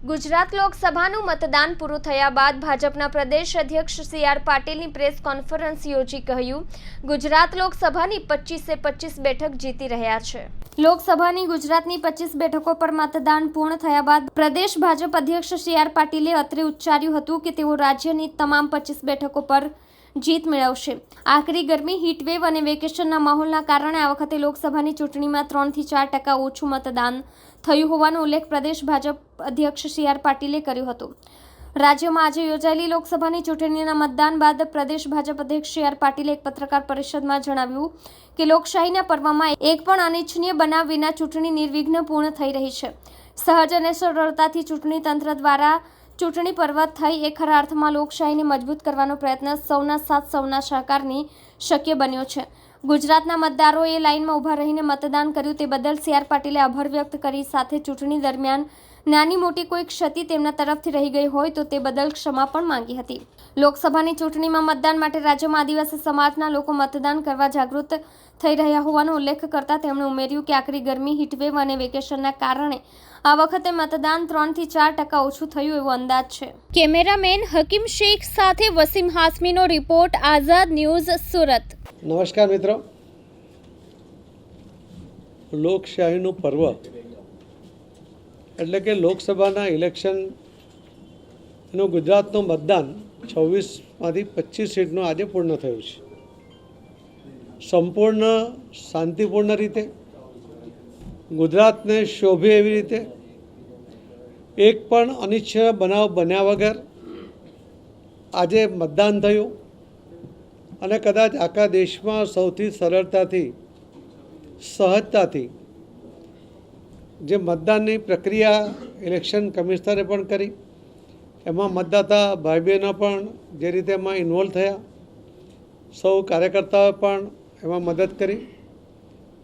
ગુજરાત લોકસભાનું મતદાન પૂરું થયા બાદ ભાજપના પ્રદેશ અધ્યક્ષ સી આર પાટીલની પ્રેસ કોન્ફરન્સ યોજી કહ્યું, ગુજરાત લોકસભાની પચીસે પચીસ બેઠક જીતી રહ્યા છે. લોકસભાની ગુજરાતની પચીસ બેઠકો પર મતદાન પૂર્ણ થયા બાદ પ્રદેશ ભાજપ અધ્યક્ષ સી આર પાટીલે અત્રે ઉચ્ચાર્યું હતું કે તેઓ રાજ્યની તમામ પચીસ બેઠકો પર જીત મેળવશે. આખરી ગરમી હીટવેવ અને વેકેશનના માહોલના કારણે આ વખતે લોકસભાની ચૂંટણીમાં ત્રણથી ચાર ટકા ઓછું મતદાન થયું હોવાનો ઉલ્લેખ પ્રદેશ ભાજપ અધ્યક્ષ સી આર પાટીલે કર્યો હતો. રાજ્યમાં આજે યોજાયેલી લોકસભાની ચૂંટણીના મતદાન બાદ પ્રદેશ ભાજપ અધ્યક્ષ સી આર પાટીલે એક પત્રકાર પરિષદમાં જણાવ્યું કે લોકશાહીના પર્વમાં એક પણ અનિચ્છનીય બનાવ વિના ચૂંટણી નિર્વિઘ્ન પૂર્ણ થઈ રહી છે. સહજ અને સરળતાથી ચૂંટણી તંત્ર દ્વારા ચૂંટણી પર્વ થઈ, એ ખરા અર્થમાં લોકશાહીને મજબૂત કરવાનો પ્રયત્ન સૌના સાથ, સૌના સહકારની શક્ય બન્યો છે. ગુજરાતના મતદારોએ લાઇનમાં ઊભા રહીને મતદાન કર્યું તે બદલ સી આર પાટીલે આભાર વ્યક્ત કરી, સાથે ચૂંટણી દરમિયાન નાની મોટી કોઈ ક્ષતિ તેમના તરફથી રહી ગઈ હોય તો તે બદલ ક્ષમા પણ માંગી હતી. લોકસભાની ચૂંટણીમાં મતદાન માટે રાજ્યમાં આદિવાસી સમાજના લોકો મતદાન કરવા જાગૃત થઈ રહ્યા હોવાનો ઉલ્લેખ કરતા તેમણે ઉમેર્યું કે આકરી ગરમી હીટવેવ અને વેકેશનના કારણે આ વખતે મતદાન ત્રણથી ચાર ટકા ઓછું થયું એવો અંદાજ છે. કેમેરામેન હકીમ શેખ સાથે વસીમ હાસમીનો રિપોર્ટ આઝાદ ન્યૂઝ સુરત. નમસ્કાર મિત્રો. લોકશાહીનું પર્વ એટલે કે લોકસભાના ઇલેક્શન એનું ગુજરાતનું મતદાન છવ્વીસમાંથી પચીસ સીટનું આજે પૂર્ણ થયું છે. સંપૂર્ણ શાંતિપૂર્ણ રીતે ગુજરાતને શોભે એવી રીતે એક પણ અનિચ્છનીય બનાવ બન્યા વગર આજે મતદાન થયું અને કદાચ આખા દેશમાં સૌથી સરળતાથી, સહજતાથી જે મતદાનની પ્રક્રિયા ઇલેક્શન કમિશનરે પણ કરી. એમાં મતદાતા ભાઈ બહેનો પણ જે રીતે એમાં ઇન્વોલ્વ થયા. સૌ કાર્યકર્તાઓએ પણ એમાં મદદ કરી.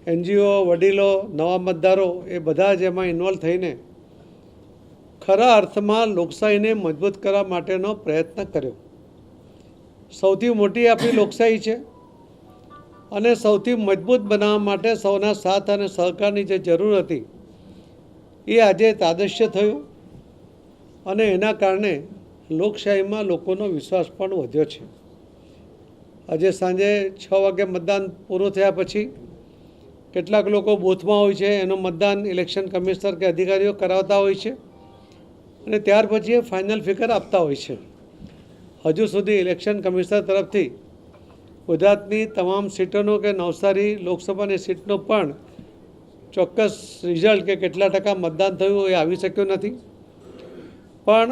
એનજીઓ, વડીલો, નવા મતદારો એ બધા જ એમાં ઇન્વોલ્વ થઈને ખરા અર્થમાં લોકશાહીને મજબૂત કરવા માટેનો પ્રયત્ન કર્યો. સૌથી મોટી આપણી લોકશાહી છે અને સૌથી મજબૂત બનાવવા માટે સૌના સાથ અને સહકારની જે જરૂર હતી એ આજે તાદશ્ય થયું અને એના કારણે લોકશાહીમાં લોકોનો વિશ્વાસ પણ વધ્યો છે. આજે સાંજે છ વાગે મતદાન પૂરું થયા પછી કેટલાક લોકો બૂથમાં હોય છે, એનું મતદાન ઇલેક્શન કમિશનર કે અધિકારીઓ કરાવતા હોય છે અને ત્યાર પછી એ ફાઇનલ ફિગર આપતા હોય છે. હજુ સુધી ઇલેક્શન કમિશનર તરફથી ગુજરાતની તમામ સીટોનો કે નવસારી લોકસભાની સીટનો પણ ચોક્કસ રિઝલ્ટ કે કેટલા ટકા મતદાન થયું એ આવી શક્યું નથી. પણ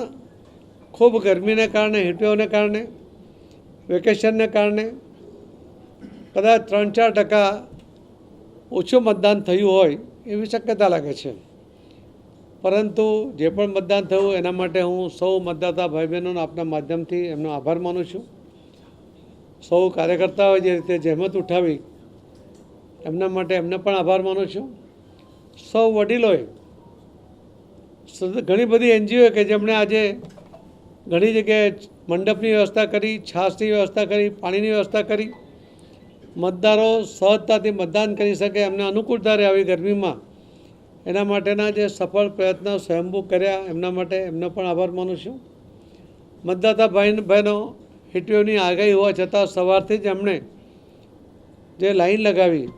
ખૂબ ગરમીને કારણે હીટવેવને કારણે વેકેશનને કારણે કદાચ ત્રણ ચાર ટકા ઓછું મતદાન થયું હોય એવી શક્યતા લાગે છે. પરંતુ જે પણ મતદાન થયું એના માટે હું સૌ મતદાતા ભાઈ બહેનોનો આપના માધ્યમથી એમનો આભાર માનું છું. સૌ કાર્યકર્તાઓએ જે રીતે જહેમત ઉઠાવી એમના માટે એમને પણ આભાર માનું છું. સૌ વડીલોએ. ઘણી બધી એનજીઓ કે જેમણે આજે ઘણી જગ્યાએ મંડપની વ્યવસ્થા કરી, છાશની વ્યવસ્થા કરી, પાણીની વ્યવસ્થા કરી. મતદારો સહજતાથી મતદાન કરી શકે એમને અનુકૂળતા રહે આવી ગરમીમાં. એના માટેના જે સફળ પ્રયત્નો સ્વયંભૂ કર્યા, એમના માટે એમનો પણ આભાર માનું છું. મતદાતા ભાઈ, બહેનો હિટવેવની આગાહી હોવા છતાં સવારથી જ એમણે જે લાઈન લગાવી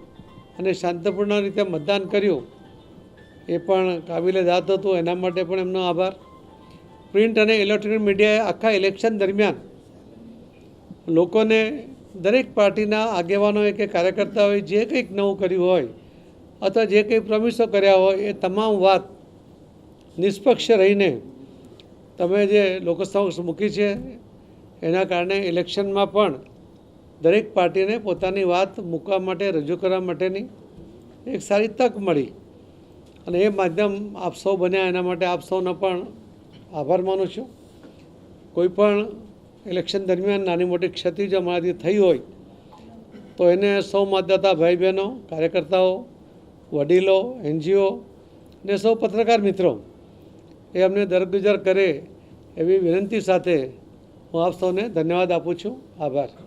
અને શાંતિપૂર્ણ રીતે મતદાન કર્યું એ પણ કાબિલે દાદ હતું, એના માટે પણ એમનો આભાર. પ્રિન્ટ અને ઇલેક્ટ્રોનિક મીડિયાએ આખા ઇલેક્શન દરમિયાન લોકોને દરેક પાર્ટીના આગેવાનોએ કે કાર્યકર્તાઓએ જે કંઈક નવું કર્યું હોય અથવા જે કંઈ પ્રમિસો કર્યા હોય, એ તમામ વાત નિષ્પક્ષ રહીને તમે જે લોકો મૂકી છે, એના કારણે ઇલેક્શનમાં પણ દરેક પાર્ટીને પોતાની વાત મૂકવા માટે, રજૂ કરવા માટેની એક સારી તક મળી. અને એ માધ્યમ આપ સૌ બન્યા એના માટે આપ સૌનો પણ આભાર માનું છું. કોઈ પણ ઇલેક્શન દરમિયાન નાની મોટી ક્ષતિ જો અમારાથી થઈ હોય, તો એને સૌ મતદાતા ભાઈ બહેનો કાર્યકર્તાઓ, વડીલો, એનજીઓ ને સૌ પત્રકાર મિત્રો, એ અમને દરગુજર કરે એવી વિનંતી સાથે હું આપ સૌને ધન્યવાદ આપું છું. આભાર.